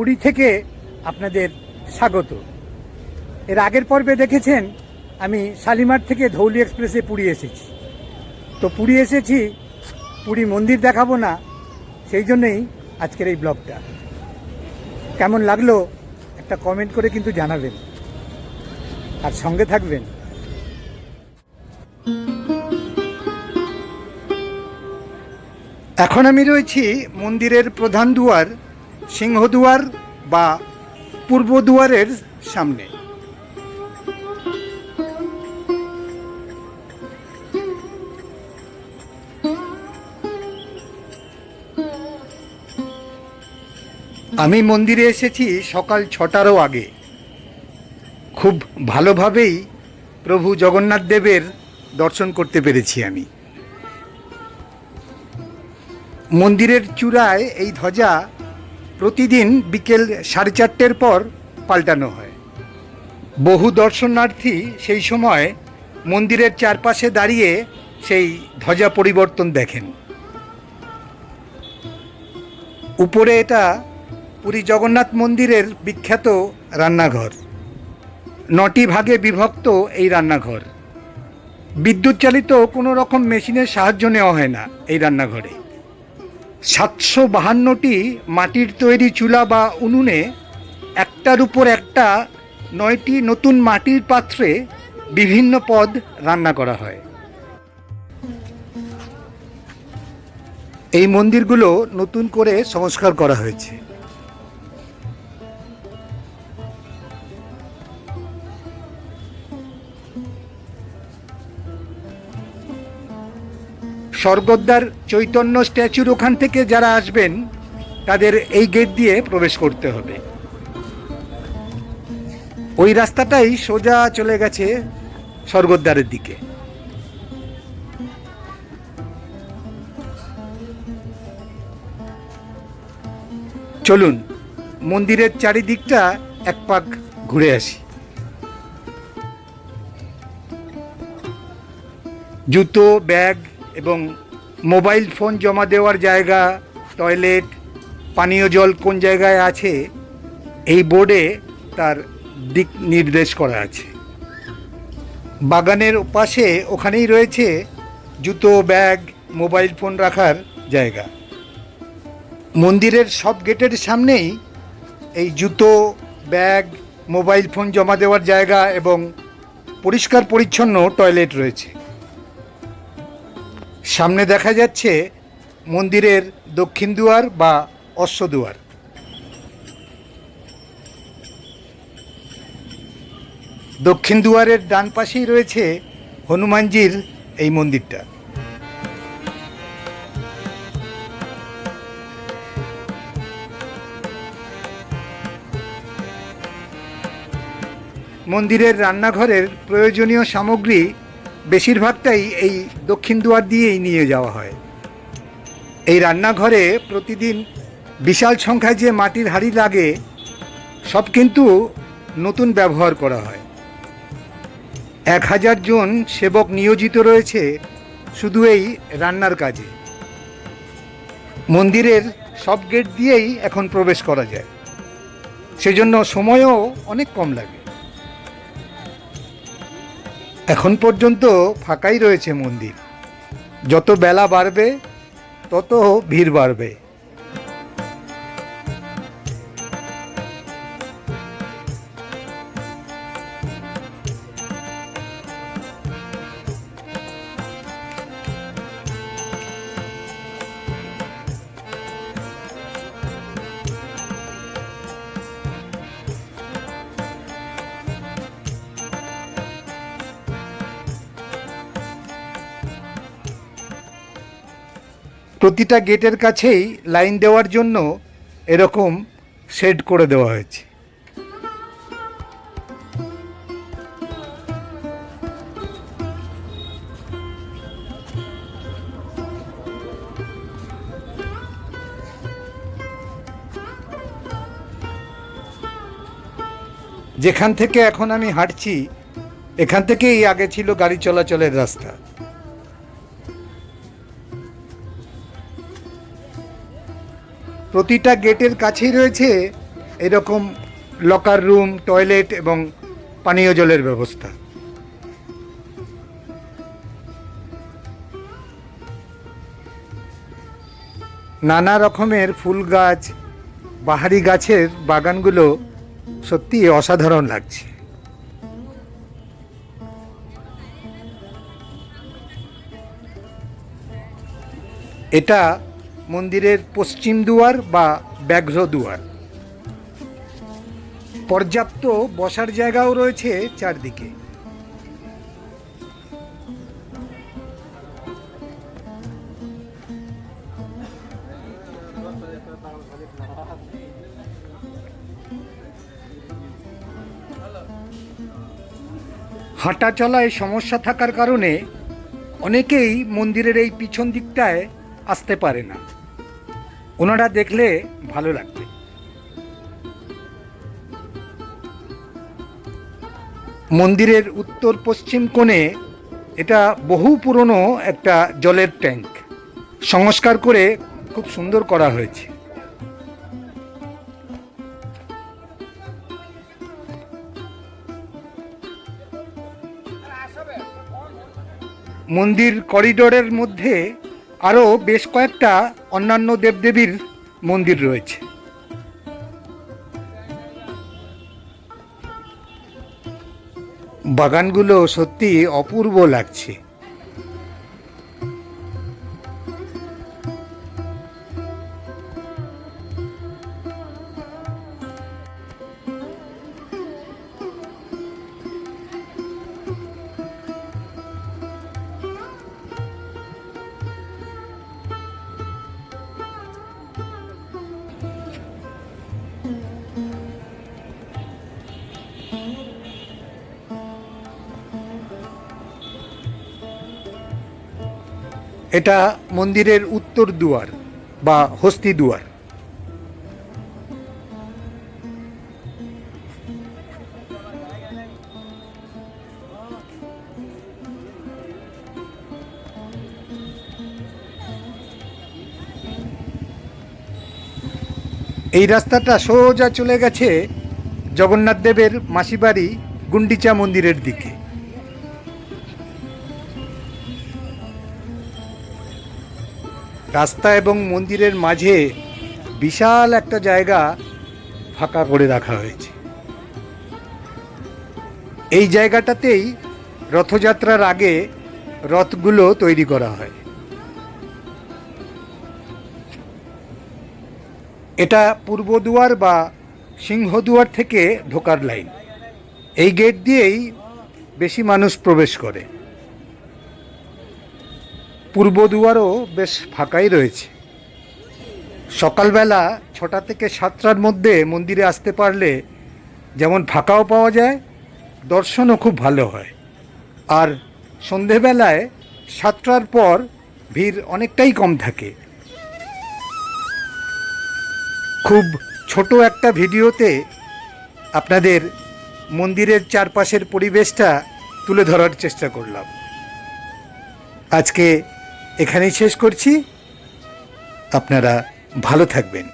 পুরী থেকে আপনাদের স্বাগত। এর আগের পর্বে দেখেছেন, আমি শালিমার থেকে ধৌলি এক্সপ্রেসে পুরী এসেছি। তো পুরী এসেছি, পুরী মন্দির দেখাবো না, সেই জন্যই আজকের এই ব্লগটা। কেমন লাগল একটা কমেন্ট করে কিন্তু জানাবেন। আর সঙ্গে থাকবেন। এখন আমি রয়েছি মন্দিরের প্রধান দুয়ার সিংহদুয়ার বা পূর্ব দুয়ারের সামনে। আমি মন্দিরে এসেছি সকাল ছটারও আগে। খুব ভালোভাবেই প্রভু জগন্নাথ দেবের দর্শন করতে পেরেছি আমি। মন্দিরের চূড়ায় এই ধ্বজা প্রতিদিন বিকেল সাড়ে চারটের পর পাল্টানো হয়। বহু দর্শনার্থী সেই সময় মন্দিরের চারপাশে দাঁড়িয়ে সেই ধ্বজা পরিবর্তন দেখেন। উপরে এটা পুরী জগন্নাথ মন্দিরের বিখ্যাত রান্নাঘর। নটি ভাগে বিভক্ত এই রান্নাঘর। বিদ্যুৎ চালিত কোনো রকম মেশিনের সাহায্য নেওয়া হয় না এই রান্নাঘরে। সাতশো বাহান্নটি মাটির তৈরি চুলা বা উনুনে একটার উপর একটা নয়টি নতুন মাটির পাত্রে বিভিন্ন পদ রান্না করা হয়। এই মন্দিরগুলো নতুন করে সংস্কার করা হয়েছে। স্বর্গদ্বার চৈতন্য স্ট্যাচুর ওখান থেকে যারা আসবেন, তাদের এই গেট দিয়ে প্রবেশ করতে হবে। ওই রাস্তাটাই সোজা চলে গেছে স্বর্গদ্বারের দিকে। চলুন, মন্দিরের চারিদিকটা এক পাক ঘুরে আসি। জুতো, ব্যাগ এবং মোবাইল ফোন জমা দেওয়ার জায়গা, টয়লেট, পানীয় জল কোন জায়গায় আছে, এই বোর্ডে তার দিক নির্দেশ করা আছে। বাগানের পাশে ওখানেই রয়েছে জুতো, ব্যাগ, মোবাইল ফোন রাখার জায়গা। মন্দিরের সব গেটের সামনেই এই জুতো, ব্যাগ, মোবাইল ফোন জমা দেওয়ার জায়গা এবং পরিষ্কার পরিচ্ছন্ন টয়লেট রয়েছে। সামনে দেখা যাচ্ছে মন্দিরের দক্ষিণ দুয়ার বা অশ্ব দুয়ার। দক্ষিণ দুয়ারের ডান পাশেই রয়েছে হনুমানজির এই মন্দিরটা। মন্দিরের রান্নাঘরের প্রয়োজনীয় সামগ্রী বেশিরভাগটাই এই দক্ষিণ দুয়ার দিয়েই নিয়ে যাওয়া হয়। এই রান্নাঘরে প্রতিদিন বিশাল সংখ্যায় যে মাটির হাঁড়ি লাগে, সব কিন্তু নতুন ব্যবহার করা হয়। এক হাজার জন সেবক নিয়োজিত রয়েছে শুধু এই রান্নার কাজে। মন্দিরের সব গেট দিয়েই এখন প্রবেশ করা যায়। সেজন্য সময়ও অনেক কম লাগে। এখন পর্যন্ত ফাঁকাই রয়েছে মন্দির। যত বেলা বাড়বে তত ভিড় বাড়বে। প্রতিটা গেটের কাছেই লাইন দেওয়ার জন্য এরকম শেড করে দেওয়া হয়েছে। যেখান থেকে এখন আমি হাঁটছি, এখান থেকেই আগে ছিল গাড়ি চলাচলের রাস্তা। প্রতিটা গেটের কাছেই রয়েছে এরকম লকার রুম টয়লেট এবং পানীয় জলের ব্যবস্থা। নানা রকমের ফুল গাছ, বাহারি গাছের বাগানগুলো সত্যি অসাধারণ লাগছে। এটা মন্দিরের পশ্চিম দুয়ার বা ব্যাঘ্র দুয়ার। পর্যাপ্ত বসার জায়গাও রয়েছে চারদিকে। হাঁটা চলায় সমস্যা থাকার কারণে অনেকেই মন্দিরের এই পিছন দিকটায় আসতে পারে না। ওনারা দেখলে ভালো লাগবে। মন্দিরের উত্তর পশ্চিম কোণে এটা বহু পুরনো একটা জলের ট্যাঙ্ক। সংস্কার করে খুব সুন্দর করা হয়েছে। মন্দির করিডোরের মধ্যে আরও বেশ কয়েকটা অন্যান্য দেবদেবীর মন্দির রয়েছে। বাগানগুলো সত্যি অপূর্ব লাগছে। এটা মন্দিরের উত্তর দুয়ার বা হস্তি দুয়ার। এই রাস্তাটা সোজা চলে গেছে জগন্নাথ দেবের মাসিবাড়ি গুন্ডিচা মন্দিরের দিকে। রাস্তা এবং মন্দিরের মাঝে বিশাল একটা জায়গা ফাঁকা করে রাখা হয়েছে। এই জায়গাটাতেই রথযাত্রার আগে রথগুলো তৈরি করা হয়। এটা পূর্বদুয়ার বা সিংহদুয়ার থেকে ঢোকার লাইন। এই গেট দিয়েই বেশি মানুষ প্রবেশ করে। পূর্ব দুয়ারও বেশ ফাঁকাই রয়েছে। সকালবেলা ছটা থেকে সাতটার মধ্যে মন্দিরে আসতে পারলে যেমন ফাঁকাও পাওয়া যায়, দর্শনও খুব ভালো হয়। আর সন্ধেবেলায় সাতটার পর ভিড় অনেকটাই কম থাকে। খুব ছোট একটা ভিডিওতে আপনাদের মন্দিরের চারপাশের পরিবেশটা তুলে ধরার চেষ্টা করলাম। আজকে এখানেই শেষ করছি। আপনারা ভালো থাকবেন।